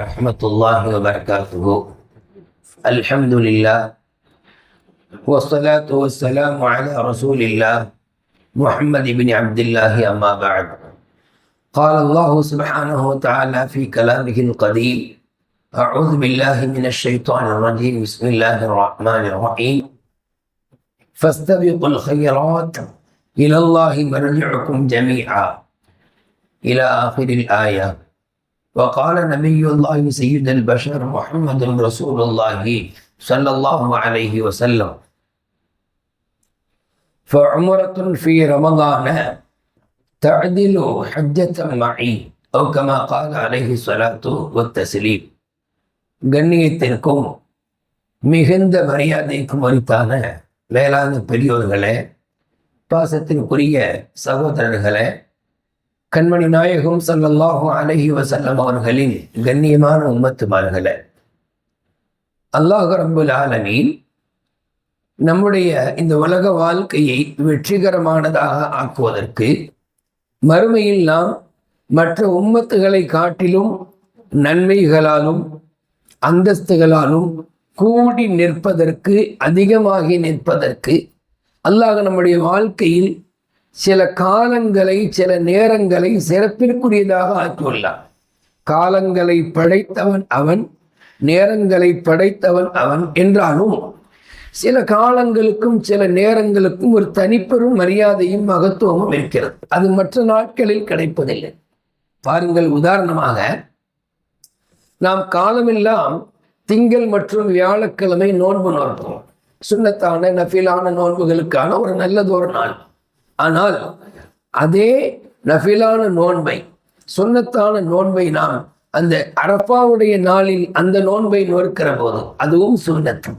رحمة الله وبركاته. الحمد لله والصلاة والسلام على رسول الله محمد بن عبد الله أما بعد. قال الله سبحانه وتعالى في كلامه القديم أعوذ بالله من الشيطان الرجيم بسم الله الرحمن الرحيم. فاستبقوا الخيرات إلى الله مرجعكم جميعا. إلى آخر الآية. وقال نبي الله سيد البشر محمد رسول الله صلى الله عليه وسلم فعمرة في رمضان تعدل حجة معي أو كما قال عليه الصلاة والتسليم கண்ணியத்திற்கும் மிகுந்த மரியாதைக்கும் உரித்தான மேலான பெரியோர்களே பாசத்திற்குரிய சகோதரர்களே கண்மணி நாயகம் ஸல்லல்லாஹு அலஹி வசல்லம் அவர்களின் கண்ணியமான உம்மத்துமார்களே. அல்லாஹ் ரப்புல் ஆலமீன் நம்முடைய இந்த உலக வாழ்க்கையை வெற்றிகரமானதாக ஆக்குவதற்கு மறுமையில் நாம் மற்ற உம்மத்துகளை காட்டிலும் நன்மைகளாலும் அந்தஸ்துகளாலும் கூடி நிற்பதற்கு அதிகமாகி நிற்பதற்கு அல்லாஹ் நம்முடைய வாழ்க்கையில் சில காலங்களை சில நேரங்களை சிறப்பிற்குரியதாக ஆக்கியுள்ளான். காலங்களை படைத்தவன் அவன் நேரங்களை படைத்தவன் அவன் என்றாலும் சில காலங்களுக்கும் சில நேரங்களுக்கும் ஒரு தனிப்பெரும் மரியாதையும் மகத்துவமும் இருக்கிறது. அது மற்ற நாட்களில் கிடைப்பதில்லை. பாருங்கள் உதாரணமாக நாம் காலமெல்லாம் திங்கள் மற்றும் வியாழக்கிழமை நோன்பு நோற்போம். சுண்ணத்தான நஃபிலான நோன்புகளுக்கான ஒரு நல்லதொரு நாள். ஆனால் அதே நஃபிலான நோன்பை சுண்ணத்தான நோன்பை நாம் அந்த அரப்பாவுடைய நாளில் அந்த நோன்பை நோக்கிற போது அதுவும் சுண்ணத்து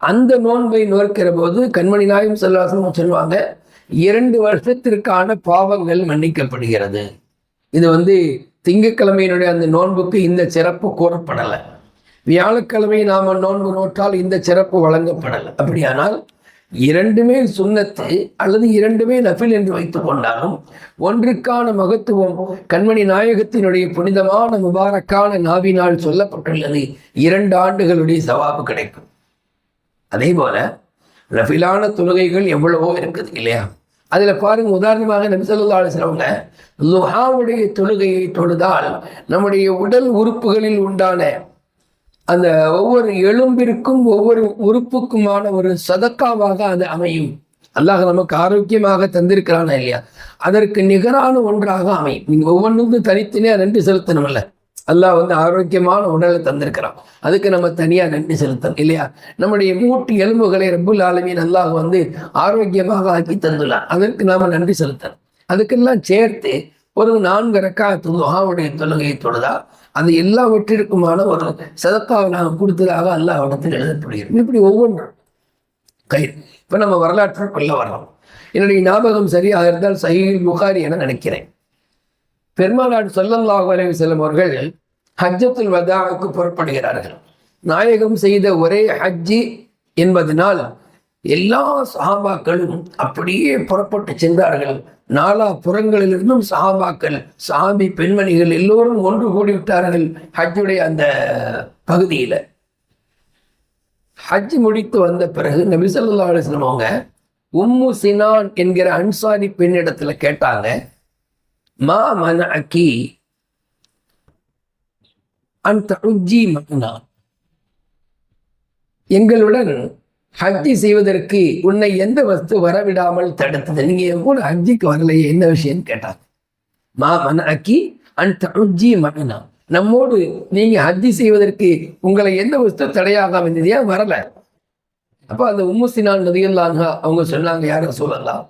அந்த நோன்பை நோக்கிற போது கண்மணி நாயும் செல்வாசனம் சொல்லுவாங்க இரண்டு வருஷத்திற்கான பாவங்கள் மன்னிக்கப்படுகிறது. இது வந்து திங்கக்கிழமையினுடைய அந்த நோன்புக்கு இந்த சிறப்பு கூறப்படலை. வியாழக்கிழமை நாம் நோன்பு நோற்றால் இந்த சிறப்பு வழங்கப்படலை. அப்படியானால் இரண்டுமே சுண்ணத்து அல்லது இரண்டுமே நஃபில் என்று வைத்துக் கொண்டாலும் ஒன்றுக்கான மகத்துவம் கண்மணி நாயகத்தினுடைய புனிதமான முபாரக்கான நாவினால் சொல்லப்பட்டுள்ளது. இரண்டு ஆண்டுகளுடைய சவாபு கிடைக்கும். அதே போல நஃபிலான தொழுகைகள் எவ்வளவோ இருக்குது இல்லையா? அதில் பாருங்க உதாரணமாக நபி சொல்லா அலிஸ்லவங்க லுஹாவுடைய தொழுகையை தொழுதால் நம்முடைய உடல் உறுப்புகளில் உண்டான அந்த ஒவ்வொரு எலும்பிற்கும் ஒவ்வொரு உறுப்புக்குமான ஒரு சதக்காவாக அது அமையும். அல்லாஹ் நமக்கு ஆரோக்கியமாக தந்திருக்கிறானா இல்லையா? அதற்கு நிகரான ஒன்றாக அமையும். நீங்க ஒவ்வொன்றுக்கும் தனித்தனியாக நன்றி செலுத்தணும்ல அல்லாஹ் வந்து ஆரோக்கியமான உடலை தந்திருக்கிறான். அதுக்கு நம்ம தனியாக நன்றி செலுத்தணும் இல்லையா? நம்முடைய மூட்டு எலும்புகளை ரப்புல் ஆலமியின் அல்லாஹ் வந்து ஆரோக்கியமாக ஆக்கி தந்துள்ளான் அதற்கு நாம நன்றி செலுத்தணும். அதுக்கெல்லாம் சேர்த்து ஒரு நான்கு ரக்கா துஹாவுடைய தொழுகையை தொழுதா அது எல்லாவற்றிற்குமான ஒரு சதக்காவை நாங்கள் கொடுத்ததாக அல்லாஹ் இடத்தில் எழுதப்படுகிறது. இப்படி ஒவ்வொன்றும். கயிறு. இப்போ நம்ம வரலாற்றுக்குள்ள வரலாம். என்னுடைய ஞாபகம் சரியாக இருந்தால் சஹீல் புகாரி என நினைக்கிறேன். பெருமாநாடு சொல்லல்லாஹு அலைஹி செல்லும் அவர்கள் ஹஜ்ஜத்துல் வதாவுக்கு புறப்படுகிறார்கள். நாயகம் செய்த ஒரே ஹஜ்ஜி என்பதனால் எல்லா சஹாபாக்களும் அப்படியே புறப்பட்டு சென்றார்கள். நாலா புறங்களிலிருந்தும் சஹாபாக்கள் சாமி பெண்மணிகள் எல்லோரும் ஒன்று கூடி விட்டார்கள் ஹஜ்ஜுடைய அந்த பகுதியில். ஹஜ் முடித்து வந்த பிறகு இந்த ஸல்லல்லாஹு அவங்க உம்மு சினான் என்கிற அன்சாரி பெண்ணிடத்துல கேட்டாங்க மா மன அக்கி அந்த உஜ்ஜி மகனா எங்களுடன் ஹஜ்ஜி செய்வதற்கு உன்னை எந்த வஸ்து வரவிடாமல் தடுத்தது. நீங்க என் கூட ஹஜ்ஜிக்கு வரலையே என்ன விஷயம்னு கேட்டாங்க. மா மன அக்கி அந்த உஜ்ஜி மகனா நம்மோடு நீங்க ஹஜ்ஜி செய்வதற்கு உங்களை எந்த வஸ்து தடையாகாம இருந்தது? ஏன் வரல? அப்போ அந்த உம்முசினான் நதியல்லாங்க அவங்க சொன்னாங்க யாரும் சொல்லலாம்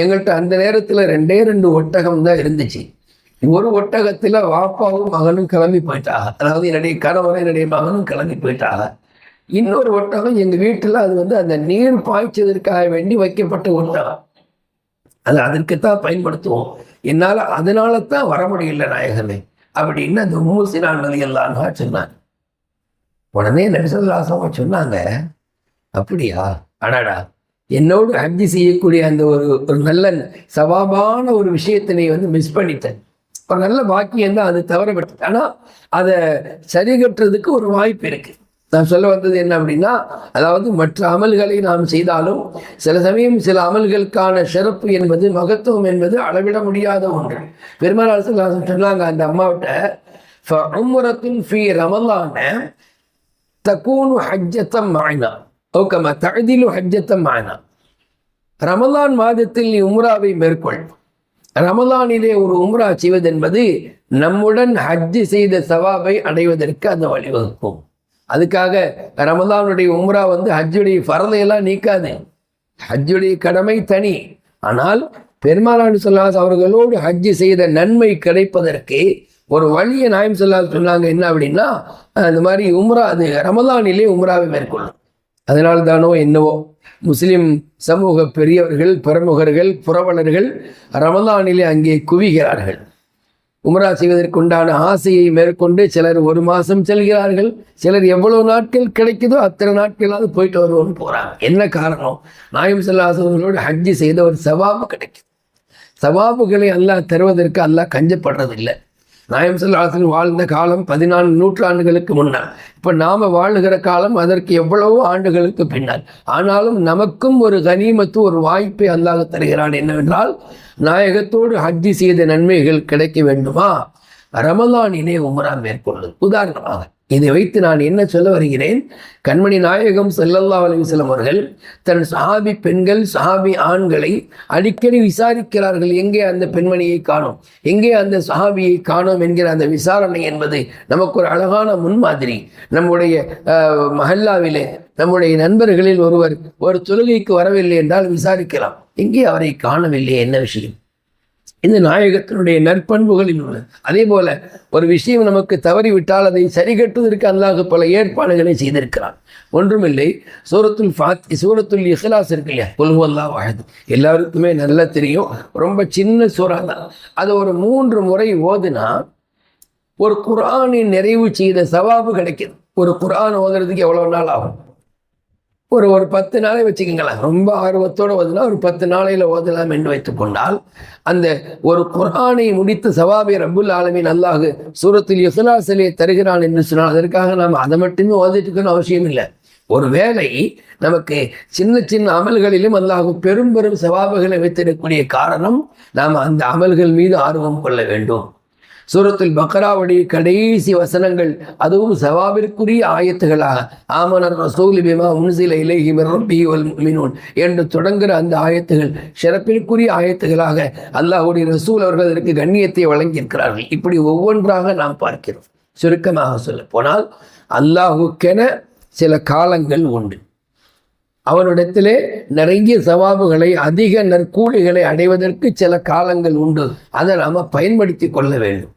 எங்கள்கிட்ட அந்த நேரத்தில் ரெண்டே ரெண்டு ஒட்டகம் தான் இருந்துச்சு. ஒரு ஒட்டகத்தில் வாப்பாவும் மகனும் கிளம்பி போயிட்டாங்க. அதாவது என்னுடைய கணவரும் என்னுடைய மகனும் கிளம்பி போயிட்டாங்க. இன்னொரு ஒட்டகம் எங்கள் வீட்டில் அது வந்து அந்த நீர் பாய்ச்சதற்காக வேண்டி வைக்கப்பட்ட ஒட்டகம். அது அதற்குத்தான் பயன்படுத்துவோம். என்னால் அதனால தான் வர முடியல நாயகனே. அப்படின்னு அந்த மூசினான் நதியெல்லாம் சொன்னாங்க. உடனே நரிசல்லாசம் சொன்னாங்க அப்படியா? அடாடா. என்னோடு ஹஜ்ஜி செய்யக்கூடிய அந்த ஒரு ஒரு நல்ல சவாபான ஒரு விஷயத்தை நீ வந்து மிஸ் பண்ணிட்டேன் ஒரு நல்ல பாக்கியம் தான் அது தவறப்பட்டது ஆனால் அதை சரி கட்டுறதுக்கு ஒரு வாய்ப்பு இருக்குது நான் சொல்ல வந்தது என்ன அப்படின்னா அதாவது மற்ற அமல்களை நாம் செய்தாலும் சில சமயம் சில அமல்களுக்கான சிறப்பு என்பது மகத்துவம் என்பது அளவிட முடியாத ஒன்று. பெருமாள் சொன்னாங்க அந்த அம்மாவிட்ட உம்ரத்தின் ஃபி ரமலான தக்கூனு ஹஜ்ஜத்தம் மாயினா ஓகேம்மா தகுதிலு ஹஜ்ஜத்தம் மாயினா ரமலான் மாதத்தில் நீ உம்ராவை மேற்கொள். ரமலானிலே ஒரு உம்ரா செய்வது என்பது நம்முடன் ஹஜ்ஜு செய்த சவாபை அடைவதற்கு அந்த வழிவகுக்கும். அதுக்காக ரமதானுடைய உம்ரா வந்து ஹஜ்ஜுடைய பரதையெல்லாம் நீக்காது. ஹஜ்ஜுடைய கடமை தனி. ஆனால் பெருமாளாண்டு சொல்லாஸ் அவர்களோடு ஹஜ்ஜு செய்த நன்மை கிடைப்பதற்கு ஒரு வழியை நாயம் சொல்லாது சொன்னாங்க. என்ன அப்படின்னா அந்த மாதிரி உம்ரா அது ரமதானிலே உம்ராவை மேற்கொள்ளும். அதனால தானோ என்னவோ முஸ்லிம் சமூக பெரியவர்கள் பிரமுகர்கள் புரவலர்கள் ரமதானிலே அங்கே குவிகிறார்கள். உமரா செய்வதற்குண்டான ஆசையை மேற்கொண்டு சிலர் ஒரு மாதம் செல்கிறார்கள். சிலர் எவ்வளவு நாட்கள் கிடைக்குதோ அத்தனை நாட்களாவது போயிட்டு வருவோம்னு போகிறாங்க என்ன காரணம்? நாயம் செல்லாசவர்களோடு ஹஜ்ஜி செய்த ஒரு சவாபு கிடைக்கும் சவாபுகளை அல்லாஹ் தருவதற்கு அல்லாஹ் கஞ்சப்படுறதில்லை. நாயம் செல்லாசன் வாழ்ந்த காலம் பதினான்கு நூற்றாண்டுகளுக்கு முன்னால் இப்போ நாம் வாழுகிற காலம் அதற்கு எவ்வளவோ ஆண்டுகளுக்கு பின்னால் ஆனாலும் நமக்கும் ஒரு கனிமத்து ஒரு வாய்ப்பை அல்லாஹ் தருகிறான். என்னவென்றால் நாயகத்தோடு ஹஜ்ஜி செய்த நன்மைகள் கிடைக்க வேண்டுமா? ரமலானிலே உமரா மேற்கொள்ளுது உதாரணமாக இதை வைத்து நான் என்ன சொல்ல வருகிறேன்? கண்மணி நாயகம் செல்லல்லா அலிவசலம் அவர்கள் தன் சஹாபி பெண்கள் சஹாபி ஆண்களை அடிக்கடி விசாரிக்கிறார்கள் எங்கே அந்த பெண்மணியை காணோம்? எங்கே அந்த சஹாபியை காணோம்? என்கிற அந்த விசாரணை என்பது நமக்கு ஒரு அழகான முன்மாதிரி. நம்முடைய மஹல்லாவிலே நம்முடைய நண்பர்களில் ஒருவர் ஒரு தொழுகைக்கு வரவில்லை என்றால் விசாரிக்கலாம். எங்கே அவரை காணவில்லை? என்ன விஷயம்? இந்த நாயகத்தினுடைய நற்பண்புகளில் உள்ளது. அதே போல ஒரு விஷயம் நமக்கு தவறிவிட்டால் அதை சரி கட்டுவதற்கு அல்லாஹ் பல ஏற்பாடுகளை செய்திருக்கிறான். ஒன்றுமில்லை சூரத்துல் ஃபாத் சூரத்துல் இஹ்லாஸ் இருக்கு இல்லையா? கொல்குவல்லா வாழது எல்லாருக்குமே நல்லா தெரியும். ரொம்ப சின்ன சூறா தான். அதை ஒரு மூன்று முறை ஓதுனா ஒரு குரானின் நிறைவு செய்த சவாபு கிடைக்கிது ஒரு குரான் ஓதுறதுக்கு எவ்வளோ நாள் ஆகும்? ஒரு ஒரு பத்து நாளை வச்சுக்கோங்களேன். ரொம்ப ஆர்வத்தோடு ஓதுனா ஒரு பத்து நாளையில் ஓதலாம் என்று வைத்துக்கொண்டால் அந்த ஒரு குரானை முடித்து சவாபி ரபுல் ஆலமின் அல்லாஹு சூரத்தில் யுசலாசலியை தருகிறான் என்று சொன்னால் அதற்காக நாம் அதை மட்டுமே ஓதிட்டுக்கணும் அவசியம் இல்லை. ஒரு வேலை நமக்கு சின்ன சின்ன அமல்களிலும் அல்லாஹு பெரும் பெரும் சவாபுகளை வைத்திருக்கக்கூடிய காரணம் நாம் அந்த அமல்கள் மீது ஆர்வம் கொள்ள வேண்டும். சூரத்தில் பக்ராவுடைய கடைசி வசனங்கள் அதுவும் சவாபிற்குரிய ஆயத்துகளாக ஆமனர் ரசூல் பிமா முன்சில இலகி ரப்பி வல் என்று தொடங்குகிற அந்த ஆயத்துகள் சிறப்பிற்குரிய ஆயத்துகளாக அல்லாஹுடைய ரசூல் அவர்கள் அதற்கு கண்ணியத்தை வழங்கியிருக்கிறார்கள். இப்படி ஒவ்வொன்றாக நாம் பார்க்கிறோம். சுருக்கமாக சொல்ல போனால் அல்லாஹுக்கென சில காலங்கள் உண்டு. அவனிடத்திலே நிறைய சவாபுகளை அதிக நற்கூலிகளை அடைவதற்கு சில காலங்கள் உண்டு. அதை நாம் பயன்படுத்தி கொள்ள வேண்டும்.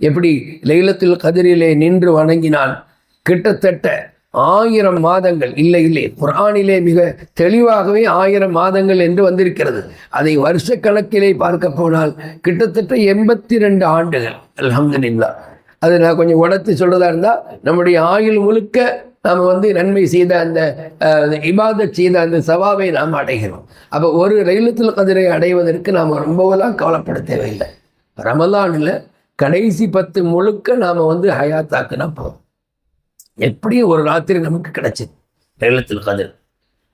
எப்படி லைலத்தில் கதிரிலே நின்று வணங்கினால் கிட்டத்தட்ட ஆயிரம் மாதங்கள் இல்லை இல்லை குரானிலே மிக தெளிவாகவே ஆயிரம் மாதங்கள் என்று வந்திருக்கிறது. அதை வருஷ கணக்கிலே பார்க்க போனால் கிட்டத்தட்ட எண்பத்தி ரெண்டு ஆண்டுகள் அலமதுல்லா அது நான் கொஞ்சம் உடத்து சொல்றதா இருந்தால் நம்முடைய ஆயுள் முழுக்க நாம் வந்து நன்மை செய்த அந்த இபாதத் செய்த அந்த சவாவை நாம் அடைகிறோம். அப்போ ஒரு ரயிலத்தில் கதிரை அடைவதற்கு நாம் ரொம்பவெல்லாம் கவலைப்பட தேவையில்லை. ரமலானில் கடைசி பத்து முழுக்க நாம் வந்து ஹயாத்தாக்குனா போதும். எப்படியும் ஒரு ராத்திரி நமக்கு கிடைச்சிது லைலத்தில் கதிர்.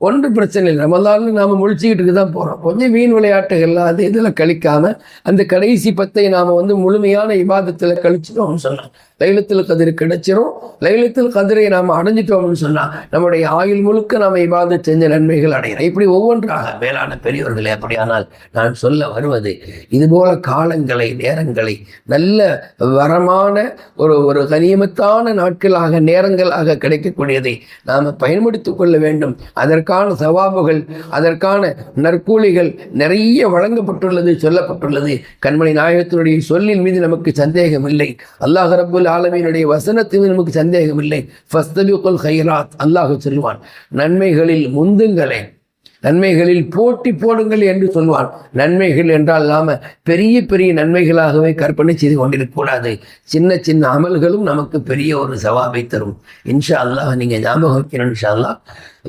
ஒன்று பிரச்சனை இல்லை ரமதானில் நாம் முழிச்சிக்கிட்டு தான் போகிறோம் கொஞ்சம் வீண் விளையாட்டுகள்லாம் அது இதில் கழிக்காமல் அந்த கடைசி பத்தை நாம் வந்து முழுமையான விவாதத்தில் கழிச்சிட்டோம்னு சொன்னாங்க லைலத்தில் கதிர் கிடைச்சிரும். லைலத்தில் கதிரை நாம் அடைஞ்சிட்டோம்னு சொன்னால் நம்முடைய ஆயுள் முழுக்க நாம் இவாத செஞ்ச நன்மைகள் அடைகிறோம். இப்படி ஒவ்வொன்றாக மேலான பெரியவர்களே அப்படியானால் நான் சொல்ல வருவது இதுபோல காலங்களை நேரங்களை நல்ல வரமான ஒரு ஒரு கனியமத்தான நாட்களாக நேரங்களாக கிடைக்கக்கூடியதை நாம் பயன்படுத்தி கொள்ள வேண்டும். அதற்கான சவாபுகள் அதற்கான நற்கூலிகள் நிறைய வழங்கப்பட்டுள்ளது சொல்லப்பட்டுள்ளது. கண்மணி நாயகத்தினுடைய சொல்லின் மீது நமக்கு சந்தேகம் இல்லை அல்லாஹ் ரபுல் ஆலமீனுடைய வசனத்தில் நமக்கு சந்தேகம் இல்லை ஃபஸ்தபிகுல் ஹைராத் அல்லாஹ் சொல்லுவான் நன்மைகளில் முந்துங்களே நன்மைகளில் போட்டி போடுங்கள் என்று சொல்வான். நன்மைகள் என்றால் நாம பெரிய பெரிய நன்மைகளாகவே கற்பனை செய்து கொண்டிருக்கக்கூடாது சின்ன சின்ன அமல்களும் நமக்கு பெரிய ஒரு சவாபை தரும். இன்ஷா அல்லாஹ் நீங்கள் ஞாபகம் வைக்கணும் இன்ஷா அல்லாஹ்.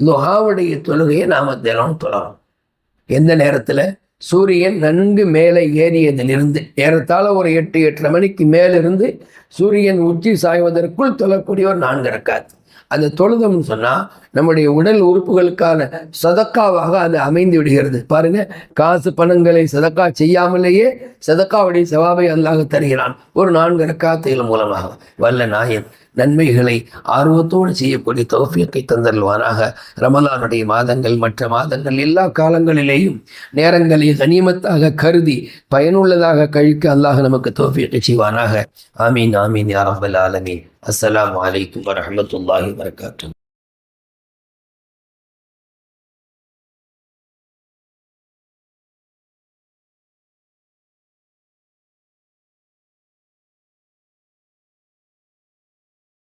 துஹாவுடைய தொழுகையை நாம் தினம் தொழலாம் எந்த நேரத்தில்? சூரியன் நன்கு மேலே ஏறியதிலிருந்து ஏறத்தாழ ஒரு எட்டு எட்டரை மணிக்கு மேலிருந்து சூரியன் உச்சி சாய்வதற்குள் தொழக்கூடிய ஒரு நான்கு ரக்காத் அது தொழுதம்னு சொன்னால் நம்முடைய உடல் உறுப்புகளுக்கான சதக்காவாக அது அமைந்து விடுகிறது. பாருங்க காசு பணங்களை சதக்கா செய்யாமலேயே சதக்காவுடைய சவாபை அல்லாக தருகிறான். ஒரு நான்கு ரக்காத்தைகள் மூலமாக. வல்ல நாயன். நன்மைகளை ஆர்வத்தோடு செய்யக்கூடிய தௌஃபியத்தை தந்தல்வானாக ரமலானுடைய மாதங்கள் மற்ற மாதங்கள் எல்லா காலங்களிலேயும் நேரங்களை கனிமத்தாக கருதி பயனுள்ளதாக கழிக்க அல்லாஹ் நமக்கு தௌஃபியத்தை செய்வானாக. ஆமீன் ஆமீன் யாரபல் ஆலமீன். அஸ்லாம் வலைக்கம் வரமத்துல்லாஹி வரகாத்துஹு